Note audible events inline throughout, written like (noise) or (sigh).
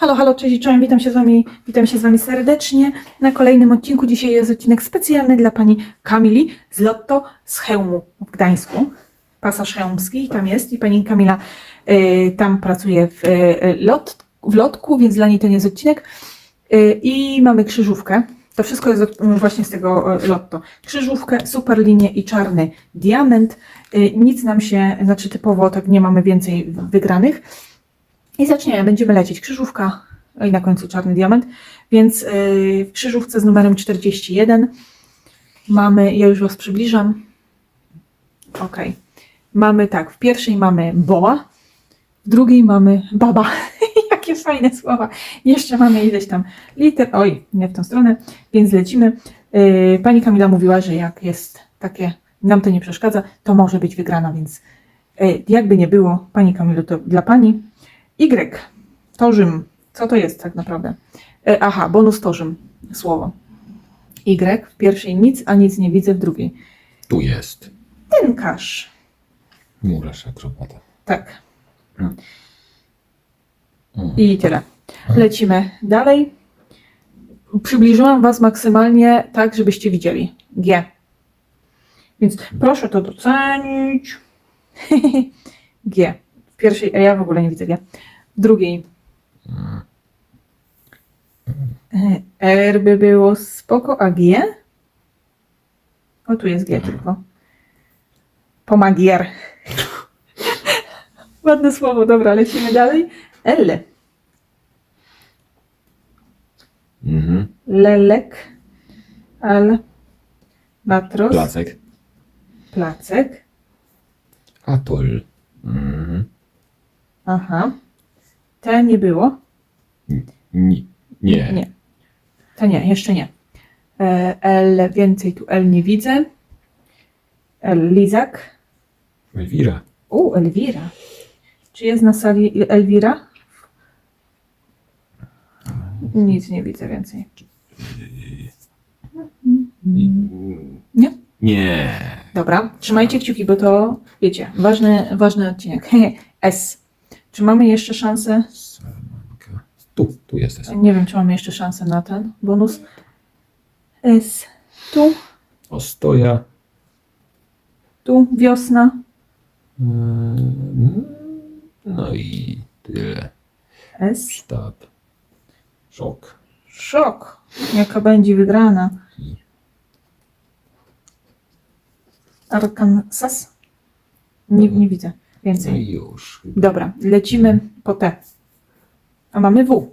Halo, halo, cześć, czołem, witam się z wami, witam się z wami serdecznie na kolejnym odcinku. Dzisiaj jest odcinek specjalny dla pani Kamili z Lotto z Chełmu w Gdańsku. Pasaż chełmski tam jest i pani Kamila y, tam pracuje w, y, lot, w lotku, więc dla niej nie jest odcinek. Y, I mamy krzyżówkę. To wszystko jest od, właśnie z tego y, lotto. Krzyżówkę, super linię i czarny diament. Y, nic nam się, znaczy typowo tak nie mamy więcej wygranych. I zaczniemy, będziemy lecieć krzyżówka i na końcu czarny diament. Więc yy, w krzyżówce z numerem 41 mamy, ja już Was przybliżam. Ok. Mamy tak, w pierwszej mamy boa, w drugiej mamy baba. (laughs) Jakie fajne słowa. Jeszcze mamy ileś tam liter. Oj, nie w tą stronę, więc lecimy. Yy, pani Kamila mówiła, że jak jest takie, nam to nie przeszkadza, to może być wygrana, więc yy, jakby nie było, Pani Kamilu, to dla Pani. Y. Torzym. Co to jest tak naprawdę? E, aha, bonus torzym. Słowo. Y. W pierwszej nic, a nic nie widzę w drugiej. Tu jest. Tynkarz. Murarz akrobata. Tak. Mm. I tyle. Lecimy dalej. Przybliżyłam Was maksymalnie tak, żebyście widzieli. G. Więc proszę to docenić. (laughs) G. Pierwszej, a ja w ogóle nie widzę G. W drugiej. E, R by było spoko, a G? O, tu jest G tylko. Pomagier. (laughs) Ładne słowo, dobra, lecimy dalej. L. Mhm. Lelek. Al. Matros. Placek. Placek. Atol. Mhm. Aha. T nie było. Ni- nie. Nie. To nie, jeszcze nie. E, L, więcej tu L nie widzę. L, Lizak. Elwira. U, Elwira. Czy jest na sali Elwira? Nic nie widzę więcej. Nie? Nie. Dobra, trzymajcie kciuki, bo to, wiecie, ważny, ważny odcinek. (laughs) S. Czy mamy jeszcze szansę? Tu, tu jest. jest. Nie wiem, czy mamy jeszcze szansę na ten bonus. S. Tu, Ostoja. tu, wiosna. Mm, No i tyle. S. Sztab. Szok. Szok. Jaka będzie wygrana? I Arkansas? Nie, nie widzę no więcej. i już. Dobra, lecimy po T. A mamy W.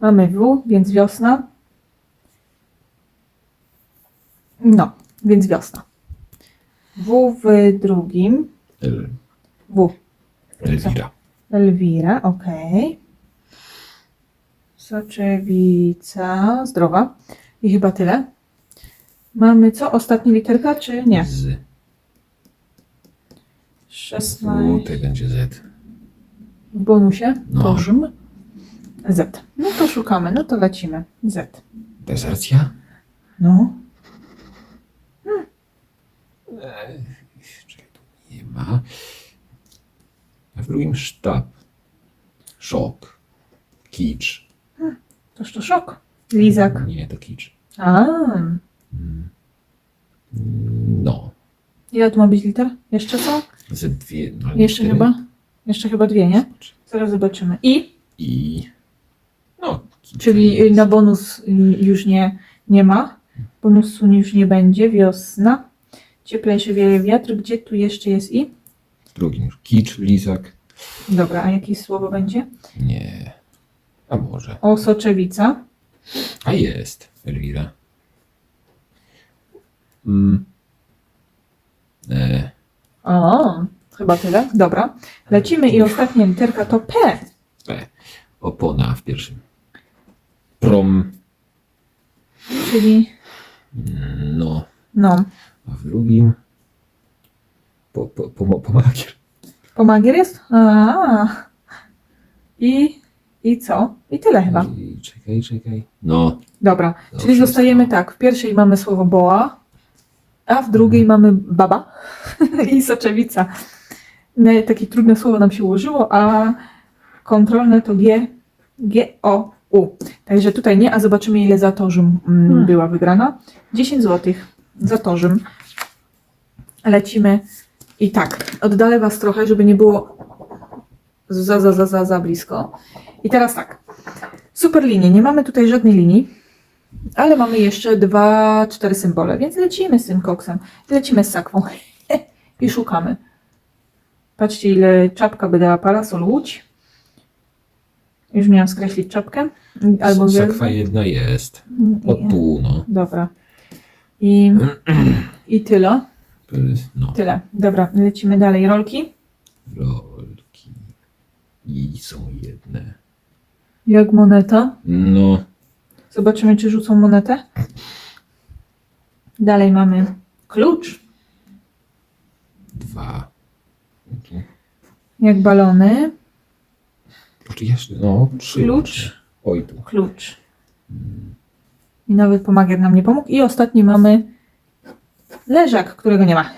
Mamy W, więc wiosna. No, więc wiosna. W w drugim. El, W. Elwira. Elwira, ok. Soczewica, zdrowa. I chyba tyle. Mamy co? Ostatnia literka, czy nie? Z. 16 Tutaj będzie Z. w bonusie. No. Bożym. Z. No to szukamy, no to lecimy. Z. Dezercja? No. Czekaj, tu nie ma. A w drugim sztab. Szok. Kicz. Toż to szok. Lizak. Nie, to kicz. A. No. Ile tu ma być liter? Jeszcze co? Ze dwie. No, Jeszcze cztery. chyba? Jeszcze chyba dwie, nie? Zaraz zobaczymy. I, I. No. czyli na bonus już nie, nie ma. Bonusu już nie będzie. Wiosna. Cieplejszy wieje wiatr. Gdzie tu jeszcze jest i? W drugim już kicz, lizak. Dobra, a jakie słowo będzie? Nie. A może. O, soczewica. A jest. Elwira. Mm. E, O, chyba tyle. Dobra. Lecimy i ostatnia literka to P. e. Opona w pierwszym. Prom. Czyli, No. no, A w drugim. Po, po, po, pomagier. pomagier jest? A. I, i co? I tyle chyba. I, czekaj, czekaj. No. Dobra, Dobrze, czyli zostajemy tak. W pierwszej mamy słowo boa, a w drugiej mamy baba (laughs) i soczewica. No, Takie trudne słowo nam się ułożyło, a kontrolne to G G-O-U. Także tutaj nie, a zobaczymy ile za torzym mm, Hmm. była wygrana. 10 zł za torzym. Lecimy i tak, oddalę Was trochę, żeby nie było za, za, za, za, za blisko. I teraz tak, super linie, nie mamy tutaj żadnej linii, ale mamy jeszcze dwa, cztery symbole, więc lecimy z tym koksem, lecimy z sakwą (laughs) i szukamy. Patrzcie, ile czapka by dała parasol łódź. Już miałam skreślić czapkę. Albo Sakwa jedna jest. O I- tu, no. Dobra. I, I tyle. No. Tyle. Dobra, lecimy dalej. Rolki. Rolki. I są jedne. Jak moneta. No. Zobaczymy, czy rzucą monetę. Dalej mamy klucz. Dwa. Jak balony. Czy jeszcze? No, trzy. Klucz. Oj tu. Klucz. I nawet pomagier nam nie pomógł. I ostatni mamy leżak, którego nie ma.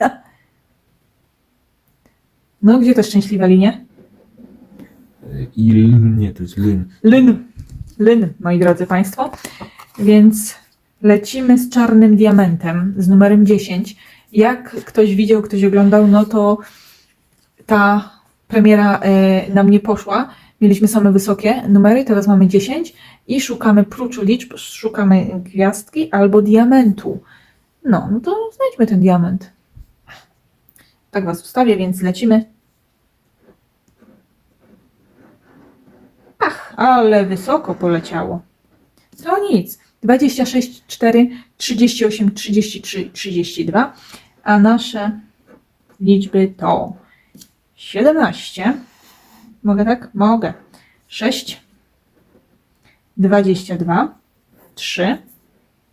(laughs) No, gdzie te szczęśliwe linie? Il, nie, to jest lyn. Lyn. Lyn, moi drodzy Państwo. Więc lecimy z czarnym diamentem, z numerem 10. Jak ktoś widział, ktoś oglądał, no to ta premiera e, nam nie poszła. Mieliśmy same wysokie numery, teraz mamy 10 i szukamy prócz liczb, szukamy gwiazdki albo diamentu. No, no to znajdźmy ten diament. Tak Was ustawię, więc lecimy. Ale wysoko poleciało. To nic. 26, 4, 38, 33, 32. A nasze liczby to 17. Mogę tak? Mogę. 6, 22, 3,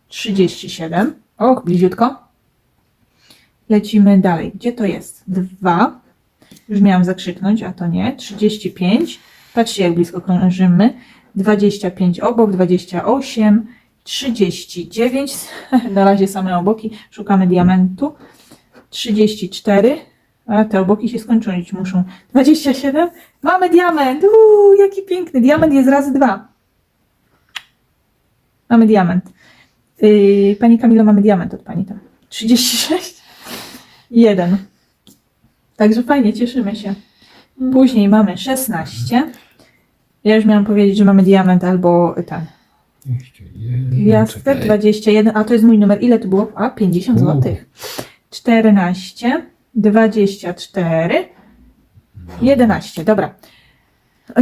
37. Och, bliziutko. Lecimy dalej. Gdzie to jest? 2. Już miałam zakrzyknąć, a to nie. 35. Patrzcie, jak blisko krążymy. 25 obok, 28, 39. (laughs) Na razie same oboki. Szukamy diamentu. 34. A te oboki się skończyć muszą. 27. Mamy diament. Uuu, jaki piękny. Diament jest razy dwa. Mamy diament. Yy, pani Kamilo, mamy diament od pani tam. 36. 1. Także fajnie, cieszymy się. Później mamy 16. Ja już miałam powiedzieć, że mamy diament albo ten. Gwiazdkę Czekaj. 21, a to jest mój numer. Ile to było? A, 50 U. zł. 14, 24, 11. Dobra.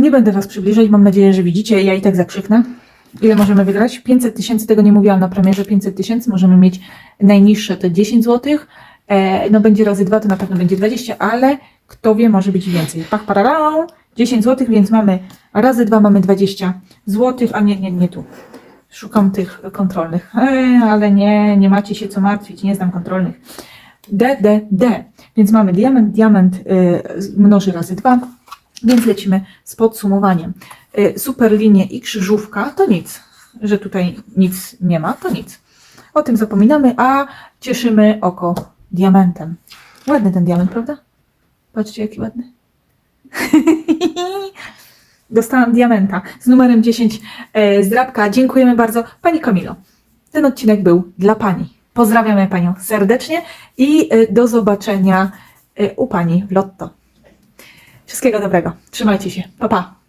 Nie będę Was przybliżać, mam nadzieję, że widzicie. Ja i tak zakrzyknę. Ile możemy wygrać? 500 tysięcy, tego nie mówiłam na premierze. 500 tysięcy, możemy mieć najniższe to 10 zł. E, no będzie razy 2, to na pewno będzie 20, ale kto wie, może być więcej. Pach, pararau, 10 zł, więc mamy razy 2 mamy 20 zł, a nie, nie, nie tu. Szukam tych kontrolnych. E, ale nie, nie macie się co martwić, nie znam kontrolnych. D, D, D. Więc mamy diament, diament y, mnoży razy 2, więc lecimy z podsumowaniem. Y, super linie i krzyżówka to nic, że tutaj nic nie ma, to nic. O tym zapominamy, a cieszymy oko diamentem. Ładny ten diament, prawda? Patrzcie, jaki ładny. (laughs) (laughs) Dostałam diamenta z numerem 10 e, z drapka. Dziękujemy bardzo. Pani Kamilo, ten odcinek był dla Pani. Pozdrawiamy Panią serdecznie i e, do zobaczenia e, u Pani w Lotto. Wszystkiego dobrego. Trzymajcie się. Pa, pa.